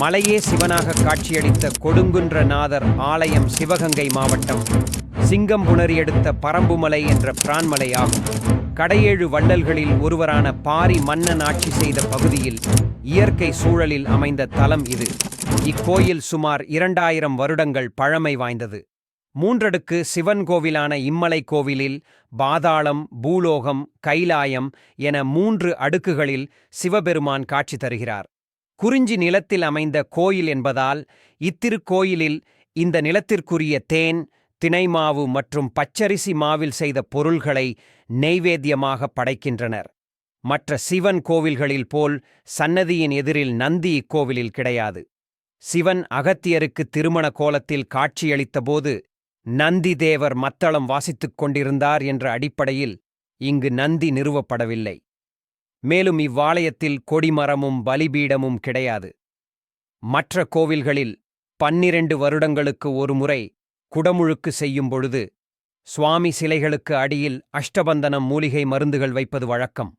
மலையே சிவனாக காட்சியளித்த கொடுங்குன்றநாதர் ஆலயம் சிவகங்கை மாவட்டம். சிங்கம்புணரி எடுத்த பரம்புமலை என்ற பிரான்மலை ஆகும் கடையேழு வள்ளல்களில் ஒருவரான பாரி மன்னன் ஆட்சி செய்த பகுதியில் இயற்கை சூழலில் அமைந்த தலம் இது. இக்கோயில் சுமார் இரண்டாயிரம் வருடங்கள் பழமை வாய்ந்தது. மூன்றடுக்கு சிவன் கோவிலான இம்மலை கோவிலில் பாதாளம் பூலோகம் கைலாயம் என மூன்று அடுக்குகளில் சிவபெருமான் காட்சி தருகிறார். குறிஞ்சி நிலத்தில் அமைந்த கோயில் என்பதால் இத்திருக்கோயிலில் இந்த நிலத்திற்குரிய தேன் திணைமாவு மற்றும் பச்சரிசி மாவில் செய்த பொருள்களை நெய்வேத்தியமாக படைக்கின்றனர். மற்ற சிவன் கோவில்களில் போல் சன்னதியின் எதிரில் நந்தி இக்கோவிலில் கிடையாது. சிவன் அகத்தியருக்கு திருமண கோலத்தில் காட்சியளித்தபோது நந்தி தேவர் மத்தளம் வாசித்துக் கொண்டிருந்தார் என்ற அடிப்படையில் இங்கு நந்தி நிறுவப்படவில்லை. மேலும் இவ்வாலயத்தில் கொடிமரமும் பலிபீடமும் கிடையாது. மற்ற கோவில்களில் பன்னிரண்டு வருடங்களுக்கு ஒருமுறை குடமுழுக்கு செய்யும் பொழுது சுவாமி சிலைகளுக்கு அடியில் அஷ்டபந்தனம் மூலிகை மருந்துகள் வைப்பது வழக்கம்.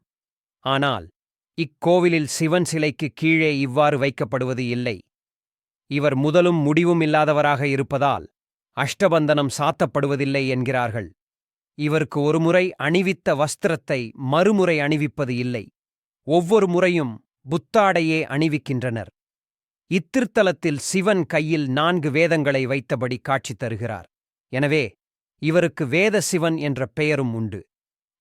ஆனால் இக்கோவிலில் சிவன் சிலைக்கு கீழே இவ்வாறு வைக்கப்படுவது இல்லை. இவர் முதலும் முடிவும் இல்லாதவராக இருப்பதால் அஷ்டபந்தனம் சாத்தப்படுவதில்லை என்கிறார்கள். இவருக்கு ஒருமுறை அணிவித்த வஸ்திரத்தை மறுமுறை அணிவிப்பது இல்லை. ஒவ்வொரு முறையும் புத்தாடையே அணிவிக்கின்றனர். இத்திருத்தலத்தில் சிவன் கையில் நான்கு வேதங்களை வைத்தபடி காட்சி தருகிறார். எனவே இவருக்கு வேத சிவன் என்ற பெயரும் உண்டு.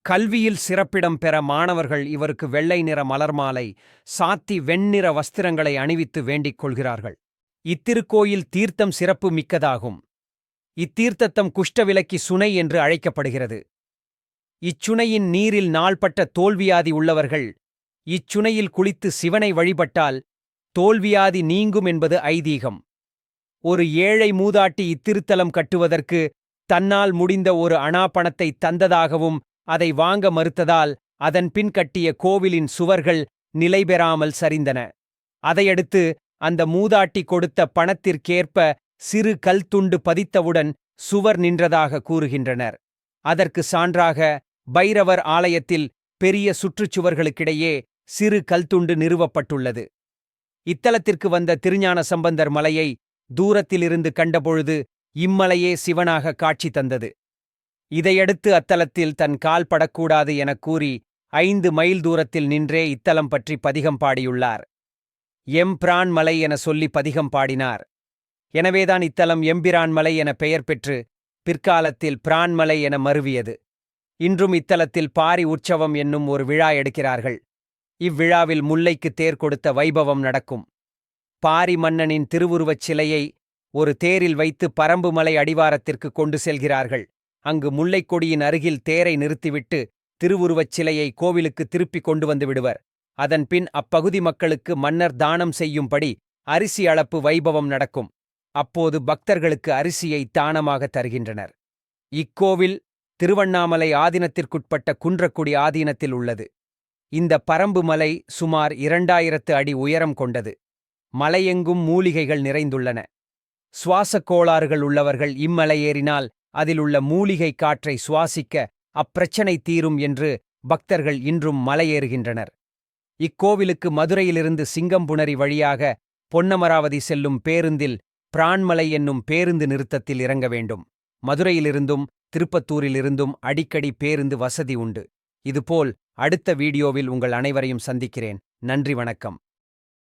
கல்வியில் சிறப்பிடம் பெற மாணவர்கள் இவருக்கு வெள்ளை நிற மலர்மாலை சாத்தி வெண்ணிற வஸ்திரங்களை அணிவித்து வேண்டிக் கொள்கிறார்கள். இத்திருக்கோயில் தீர்த்தம் சிறப்பு மிக்கதாகும். இத்தீர்த்தத்தம் குஷ்டவிலக்கி சுனை என்று அழைக்கப்படுகிறது. இச்சுனையின் நீரில் நாள்பட்ட தோல்வியாதி உள்ளவர்கள் இச்சுனையில் குளித்து சிவனை வழிபட்டால் தோல்வியாதி நீங்கும் என்பது ஐதீகம். ஒரு ஏழை மூதாட்டி இத்திருத்தலம் கட்டுவதற்கு தன்னால் முடிந்த ஒரு அணா தந்ததாகவும் அதை வாங்க மறுத்ததால் அதன் பின் கட்டிய கோவிலின் சுவர்கள் நிலைபெறாமல் சரிந்தன. அதையடுத்து அந்த மூதாட்டி கொடுத்த பணத்திற்கேற்ப சிறு கல் துண்டு பதித்தவுடன் சுவர் நின்றதாக கூறுகின்றனர். அதற்கு சான்றாக பைரவர் ஆலயத்தில் பெரிய சுற்றுச்சுவர்களுக்கிடையே சிறு கல்துண்டு நிறுவப்பட்டுள்ளது. இத்தலத்திற்கு வந்த திருஞான சம்பந்தர் மலையை தூரத்திலிருந்து கண்டபொழுது இம்மலையே சிவனாக காட்சி தந்தது. இதையடுத்து அத்தலத்தில் தன் கால் படக்கூடாது எனக் கூறி ஐந்து மைல் தூரத்தில் நின்றே இத்தலம் பற்றி பதிகம் பாடியுள்ளார். எம்பிரான் மலை என சொல்லி பதிகம் பாடினார். எனவேதான் இத்தலம் எம்பிரான்மலை என பெயர் பெற்று பிற்காலத்தில் பிரான்மலை என மருவியது. இன்றும் இத்தலத்தில் பாரி உற்சவம் என்னும் ஒரு விழா எடுக்கிறார்கள். இவ்விழாவில் முல்லைக்கு தேர் கொடுத்த வைபவம் நடக்கும். பாரி மன்னனின் திருவுருவச் சிலையை ஒரு தேரில் வைத்து பரம்புமலை அடிவாரத்திற்கு கொண்டு செல்கிறார்கள். அங்கு முல்லைக் கொடியின் அருகில் தேரை நிறுத்திவிட்டு திருவுருவச் சிலையை கோவிலுக்கு திருப்பிக் கொண்டு வந்து விடுவர். அதன்பின் அப்பகுதி மக்களுக்கு மன்னர் தானம் செய்யும்படி அரிசி அளப்பு வைபவம் நடக்கும். அப்போது பக்தர்களுக்கு அரிசியை தானமாக தருகின்றனர். இக்கோவில் திருவண்ணாமலை ஆதீனத்திற்குட்பட்ட குன்றக்குடி ஆதீனத்தில் உள்ளது. இந்த பரம்பு மலை சுமார் இரண்டாயிரத்து அடி உயரம் கொண்டது. மலையெங்கும் மூலிகைகள் நிறைந்துள்ளன. சுவாசக் கோளாறுகள் உள்ளவர்கள் இம்மலை ஏறினால் அதில் உள்ள மூலிகை காற்றை சுவாசிக்க அப்பிரச்சனை தீரும் என்று பக்தர்கள் இன்றும் மலையேறுகின்றனர் இக்கோவிலுக்கு மதுரையிலிருந்து சிங்கம்புணரி வழியாக பொன்னமராவதி செல்லும் பேருந்தில் பிரான்மலை என்னும் பேருந்து நிறுத்தத்தில் இறங்க வேண்டும். மதுரையிலிருந்தும் திருப்பத்தூரிலிருந்தும் அடிக்கடி பேருந்து வசதி உண்டு. இதுபோல் அடுத்த வீடியோவில் உங்கள் அனைவரையும் சந்திக்கிறேன். நன்றி வணக்கம்.